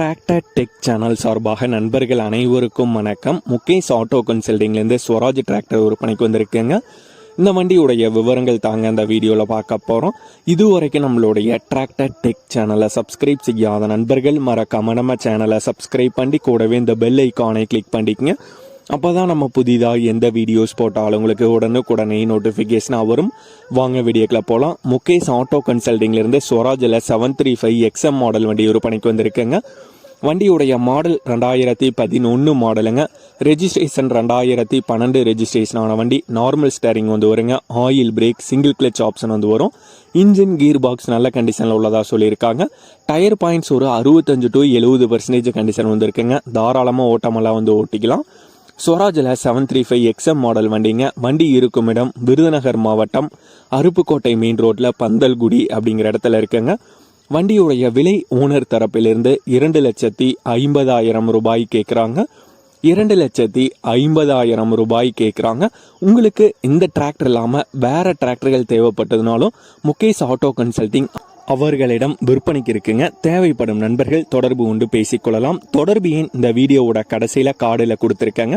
Tractor tech channel சார்பாக நண்பர்கள் அனைவருக்கும் வணக்கம். முகேஷ் ஆட்டோ கன்சல்டிங்லேருந்து ஸ்வராஜ் டிராக்டர் விற்பனைக்கு வந்திருக்குங்க. இந்த வண்டியுடைய விவரங்கள் தாங்க அந்த வீடியோவில் பார்க்க போகிறோம் இதுவரைக்கும் நம்மளுடைய டிராக்டர் டெக் சேனலை சப்ஸ்கிரைப் செய்யாத நண்பர்கள் மறக்காம நம்ம சேனலை சப்ஸ்கிரைப் பண்ணி கூடவே இந்த பெல் ஐக்கானை கிளிக் பண்ணிக்கங்க. அப்போ தான் நம்ம புதிதாக எந்த வீடியோஸ் போட்டாலும் உங்களுக்கு உடனுக்குடனே நோட்டிஃபிகேஷனாக வரும். வாங்க வீடியோக்கில் போகலாம் முகேஷ் ஆட்டோ கன்சல்டிங்லேருந்து ஸ்வராஜில் seven three five XM model வண்டி விற்பனைக்கு வந்திருக்குங்க. வண்டியுடைய மாடல் ரெண்டாயிரத்தி பதினொன்று மாடலுங்க ரெஜிஸ்ட்ரேஷன் ரெண்டாயிரத்தி பன்னெண்டு ரெஜிஸ்ட்ரேஷன் ஆன வண்டி. நார்மல் ஸ்டேரிங் வந்து வருங்க. Oil brake single clutch option வந்து வரும். இன்ஜின் கீர் பாக்ஸ் நல்ல கண்டிஷனில் உள்ளதாக சொல்லியிருக்காங்க. டயர் பாயிண்ட்ஸ் ஒரு அறுபத்தஞ்சு டு எழுபது பர்சன்டேஜ் கண்டிஷன் வந்துருக்குங்க தாராளமாக ஓட்டமெல்லாம் வந்து ஓட்டிக்கலாம். ஸ்வராஜில் seven three five XM model வண்டிங்க. வண்டி இருக்கும் இடம் விருதுநகர் மாவட்டம் அருப்புக்கோட்டை மெயின் ரோட்டில் பந்தல்குடி அப்படிங்கிற இடத்துல இருக்குங்க. வண்டியுடைய விலை ஓனர் தரப்பிலிருந்து இரண்டு லட்சத்தி ஐம்பதாயிரம் ரூபாய் கேட்குறாங்க இரண்டு லட்சத்தி ஐம்பதாயிரம் ரூபாய் கேட்குறாங்க உங்களுக்கு இந்த டிராக்டர் இல்லாமல் வேறு டிராக்டர்கள் தேவைப்பட்டதுனாலும் முகேஷ் ஆட்டோ கன்சல்டிங் அவர்களிடம் விற்பனைக்கு இருக்குங்க. தேவைப்படும் நண்பர்கள் தொடர்பு கொண்டு பேசிக்கொள்ளலாம் தொடர்பு ஏன் இந்த வீடியோவோட கடைசியில் கார்டில் கொடுத்துருக்காங்க?